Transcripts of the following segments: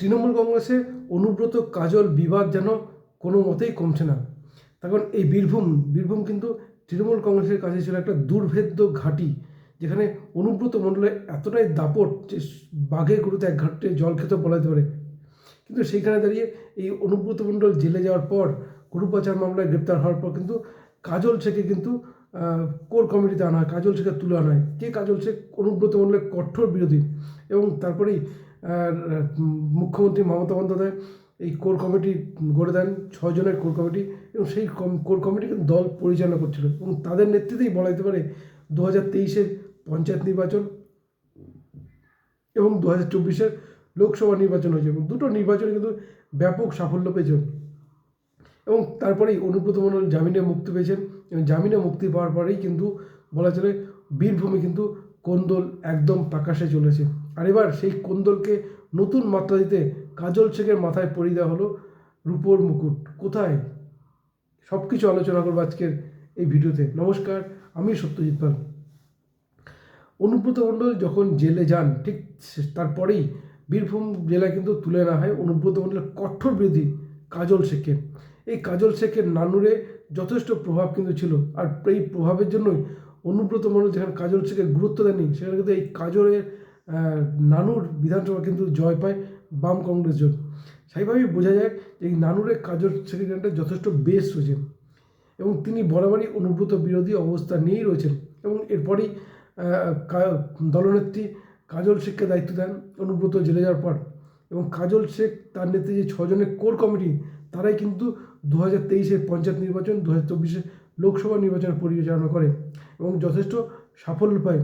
তৃণমূল কংগ্রেসে অনুব্রত কাজল বিবাদ যেন কোনো মতেই কমছে না। তখন এই বীরভূম বীরভূম কিন্তু তৃণমূল কংগ্রেসের কাছে ছিল একটা দুর্ভেদ্য ঘাঁটি, যেখানে অনুব্রত মণ্ডলে এতটাই দাপট যে বাঘে গরুতে এক ঘাটে জল খেতে বলা যেতে পারে। কিন্তু সেইখানে দাঁড়িয়ে এই অনুব্রত মণ্ডল জেলে যাওয়ার পর গরু পাচার মামলায় গ্রেপ্তার হওয়ার পর কিন্তু কাজল শেখকে কিন্তু কোর কমিটিতে আনা হয়, কাজল শেখের তুলে আনা হয়। কে কাজল শেখ? অনুব্রত মণ্ডলের কঠোর বিরোধী। এবং তারপরেই মুখ্যমন্ত্রী মমতা বন্দ্যোপাধ্যায় এই কোর কমিটি গড়ে দেন ছজনের কোর কমিটি এবং সেই কোর কমিটি কিন্তু দল পরিচালনা করছিল এবং তাদের নেতৃত্বেই বলা যেতে পারে দু হাজার তেইশের পঞ্চায়েত নির্বাচন এবং দু হাজার চব্বিশের লোকসভা নির্বাচন হয়েছে এবং দুটো নির্বাচনে কিন্তু ব্যাপক সাফল্য পেয়েছে এবং তারপরেই অনুব্রত মণ্ডল জামিনে মুক্তি পেয়েছেন এবং জামিনে মুক্তি পাওয়ার পরেই কিন্তু বলা চলে বীরভূমে কিন্তু কোন্দল একদম প্রকাশে চলেছে। আর এবার সেই কোন্দলকে নতুন মাত্রা দিতে কাজল শেখের মাথায় পরিয়ে দেওয়া হলো রূপোর মুকুট। কোথায়? সব কিছু আলোচনা করব আজকের এই ভিডিওতে। নমস্কার, আমি সত্যজিৎ পাল। অনুব্রত মণ্ডল যখন জেলে যান, ঠিক তারপরেই বীরভূম জেলায় কিন্তু তুলে আনা হয় অনুব্রত মণ্ডলের কঠোর বিরোধী কাজল শেখকে এই কাজল শেখের নানুরে যথেষ্ট প্রভাব কিন্তু ছিল। আর এই প্রভাবের জন্যই অনুব্রত মণ্ডল যেখানে কাজল শেখের গুরুত্ব দেননি, সেখানে কিন্তু এই কাজলের নানুর বিধানসভা কিন্তু জয় পায় বাম কংগ্রেস জোট সেইভাবেই বোঝা যায় যে এই নানুরে কাজল শেখের গানটা যথেষ্ট বেশ রয়েছে এবং তিনি বরাবরই অনুব্রত বিরোধী অবস্থা নিয়েই রয়েছেন এবং এরপরেই দলনেত্রী কাজল শেখকে দায়িত্ব দেন অনুব্রত জেলে যাওয়ার পর এবং কাজল শেখ তার নেতৃত্বে যে ছজনের কোর কমিটি, তারাই কিন্তু দু হাজার তেইশের পঞ্চায়েত নির্বাচন, দু হাজার চব্বিশে লোকসভা নির্বাচন পরিচালনা করে এবং যথেষ্ট সাফল্য পায়।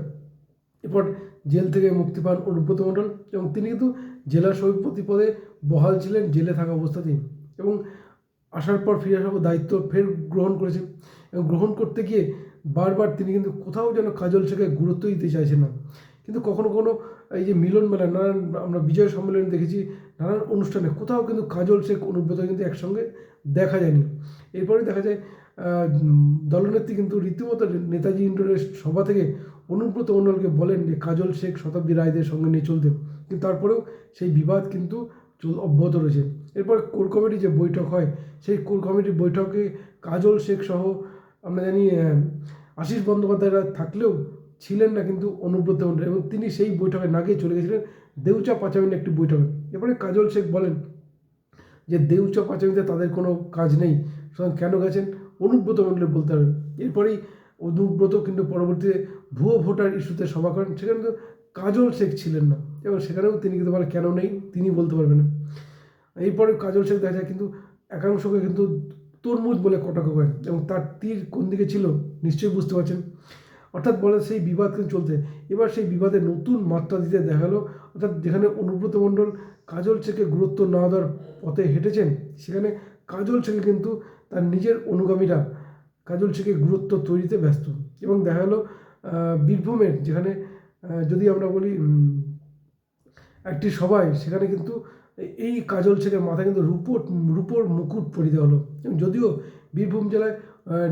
এরপর জেল থেকে মুক্তি পান অনুব্রত মণ্ডল এবং তিনি কিন্তু জেলা সভাপতি পদে বহাল ছিলেন জেলে থাকা অবস্থাতেই এবং আসার পর ফিরে আসার দায়িত্ব ফের গ্রহণ করেছেন এবং গ্রহণ করতে গিয়ে বারবার তিনি কিন্তু কোথাও যেন কাজল শেখে গুরুত্ব দিতে চাইছেন না। কিন্তু কখনো কখনো এই যে মিলন মেলা নানান আমরা বিজয় সম্মেলন দেখেছি নানান অনুষ্ঠানে, কোথাও কিন্তু কাজল শেখ অনুব্রত কিন্তু একসঙ্গে দেখা যায়নি। এরপরে দেখা যায় দলনেত্রী কিন্তু রীতিমতো নেতাজি ইন্ডোরের সভা থেকে অনুব্রত মণ্ডলকে বলেন যে, কাজল শেখ শতাব্দী রায়দের সঙ্গে নিয়ে চলতে কিন্তু তারপরেও সেই বিবাদ কিন্তু চল, অব্যাহত রয়েছে। এরপর কোর কমিটি যে বৈঠক হয়, সেই কোর কমিটির বৈঠকে কাজল শেখ সহ আমরা জানি আশিস বন্দ্যোপাধ্যায়রা থাকলেও ছিলেন না কিন্তু অনুব্রত মণ্ডল এবং তিনি সেই বৈঠকে না গিয়ে চলে গেছিলেন। দেউচা পাচামিনে একটি বৈঠকে। এরপরে কাজল শেখ বলেন যে, দেউচা পাচামিতে তাদের কোনো কাজ নেই। সুতরাং কেন গেছেন? অনুব্রত মণ্ডলে বলতে হবে। এরপরেই অনুব্রত কিন্তু পরবর্তীতে ভুয়ো ভোটার ইস্যুতে সভা করেন। সেখানে কিন্তু কাজল শেখ ছিলেন না। এবং সেখানেও তিনি কিন্তু বলে, কেন নেই? তিনি বলতে পারবেন না। এরপরে কাজল শেখ দেখা যায় কিন্তু একাংশকে কিন্তু তরমুজ বলে কটাক্ষ করেন। এবং তার তীর কোন দিকে ছিল, নিশ্চয়ই বুঝতে পারছেন। অর্থাৎ বলে সেই বিবাদ কিন্তু চলছে। এবার সেই বিবাদে নতুন মাত্রা দিতে দেখা গেলো। অর্থাৎ যেখানে অনুব্রত মণ্ডল কাজল শেখে গুরুত্ব না দেওয়ার পথে হেঁটেছেন, সেখানে কাজল শেখে কিন্তু তার নিজের অনুগামীরা কাজল শেখের গুরুত্ব তৈরিতে ব্যস্ত। এবং দেখা গেলো বীরভূমের যেখানে যদি আমরা বলি একটি সবাই সেখানে কিন্তু এই কাজল শেখের মাথায় কিন্তু রূপোর রূপোর মুকুট দেওয়া হলো। যদিও বীরভূম জেলায়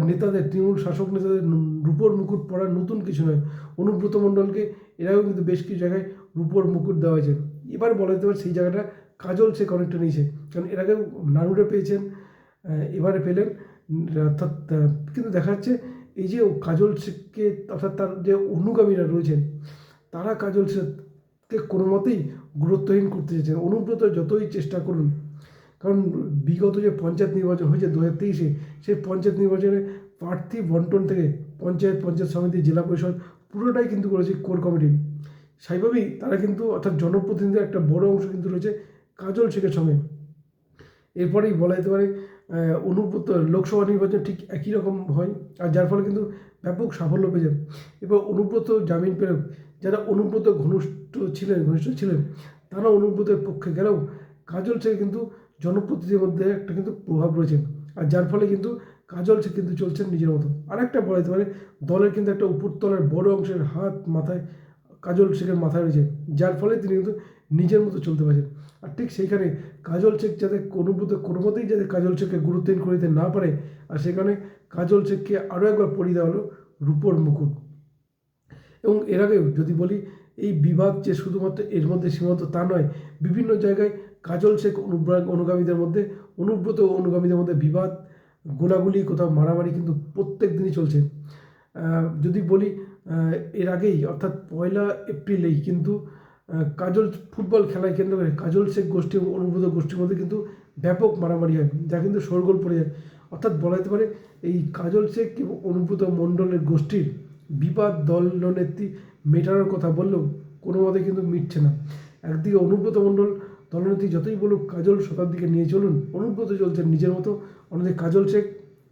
নেতাদের, তৃণমূল শাসক নেতাদের রূপোর মুকুট পরার নতুন কিছু নয়। অনুব্রত মণ্ডলকে এরাও কিন্তু বেশ কিছু জায়গায় রূপোর মুকুট দেওয়া হয়েছে। এবার বলা যেতে পারে সেই জায়গাটা কাজল শেখ অনেকটা নিয়েছে। কারণ এর আগেও নানুরে পেয়েছেন এবারে পেলেন। অর্থাৎ কিন্তু দেখা যাচ্ছে এই যে কাজল শেখকে, অর্থাৎ তার যে অনুগামীরা রয়েছেন, তারা কাজল শেখকে কোনো মতেই গুরুত্বহীন করতে চেয়েছেন অনুব্রত যতই চেষ্টা করুন কারণ বিগত যে পঞ্চায়েত নির্বাচন হয়েছে দু হাজার তেইশে, সেই পঞ্চায়েত নির্বাচনে প্রার্থী বন্টন থেকে পঞ্চায়েত পঞ্চায়েত সমিতি, জেলা পরিষদ পুরোটাই কিন্তু করেছে কোর কমিটি। সেইভাবেই তারা কিন্তু অর্থাৎ জনপ্রতিনিধিদের একটা বড় অংশ কিন্তু রয়েছে কাজল শেখের সঙ্গে। এরপরেই বলা যেতে পারে অনুব্রত লোকসভা নির্বাচন ঠিক একই রকম হয় আর যার ফলে কিন্তু ব্যাপক সাফল্য পেয়েছে এবার অনুব্রত জামিন পেলেও যারা অনুব্রত ঘনিষ্ঠ ছিলেন ঘনিষ্ঠ ছিলেন, তারা অনুব্রতের পক্ষে গেলেও কাজল শেখ কিন্তু জনপ্রতিনিধির মধ্যে একটা কিন্তু প্রভাব রয়েছে। আর যার ফলে কিন্তু কাজল শেখ কিন্তু চলছেন নিজের মতো। আর একটা বলা যেতে পারে, দলের কিন্তু একটা উপরতলার বড় অংশের হাত মাথায়, কাজল শেখের মাথায় রয়েছে। যার ফলে তিনি কিন্তু নিজের মতো চলতে পারছেন। আর ঠিক সেইখানে কাজল শেখ যাতে অনুব্রত কোনো মতেই যাতে কাজল শেখকে গুরুত্বহীন করে দিতে না পারে, আর সেখানে কাজল শেখকে আরও একবার পরিয়ে দেওয়া হলো রূপোর মুকুট। এবং এর আগেও যদি বলি এই বিবাদ যে শুধুমাত্র এর মধ্যে সীমাবদ্ধ তা নয়, বিভিন্ন জায়গায় কাজল শেখ অনুব্রা- অনুগামীদের মধ্যে, অনুব্রত অনুগামীদের মধ্যে বিবাদ, গোলাগুলি কোথাও মারামারি কিন্তু প্রত্যেক দিনই চলছে। যদি বলি এর আগেই, অর্থাৎ পয়লা এপ্রিলেই কিন্তু কাজল ফুটবল খেলায় কেন্দ্র করে কাজল শেখ গোষ্ঠী এবং অনুব্রত গোষ্ঠীর মধ্যে কিন্তু ব্যাপক মারামারি হয়, যা কিন্তু শোরগোল পড়ে যায়। অর্থাৎ বলা যেতে পারে, এই কাজল শেখ এবং অনুব্রত মণ্ডলের গোষ্ঠীর বিবাদ দলনেত্রী মেটানোর কথা বললেও কোনো মতে কিন্তু মিটছে না। একদিকে অনুব্রত মণ্ডল দলনেত্রী যতই বলুক কাজল শতাব্দীকে নিয়ে চলুন, অনুব্রত চলছেন নিজের মতো, অন্যদিকে কাজল শেখ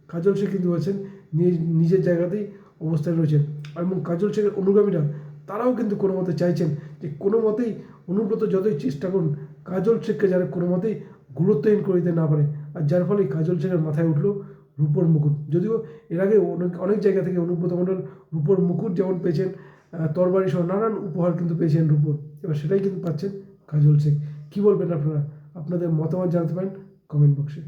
কাজল শেখ কিন্তু আছেন নিজ, নিজের জায়গাতেই অবস্থায় রয়েছেন। এবং কাজল শেখের অনুগামীরা, তারাও কিন্তু কোনো মতে চাইছেন যে কোনো মতেই অনুব্রত যতই চেষ্টা করুন, কাজল শেখকে যারা কোনো মতেই গুরুত্বহীন করে দিতে না পারে। আর যার ফলে কাজল শেখের মাথায় উঠল রূপর মুকুট। যদিও এর আগে অনেক অনেক জায়গা থেকে অনুব্রত মণ্ডল রূপর মুকুট যেমন পেয়েছেন তরবারি সহ নানান উপহার কিন্তু পেয়েছেন রূপর। এবার সেটাই কিন্তু পাচ্ছেন কাজল শেখ। কী বলবেন আপনারা? আপনাদের মতামত জানতে পারেন কমেন্ট বক্সে।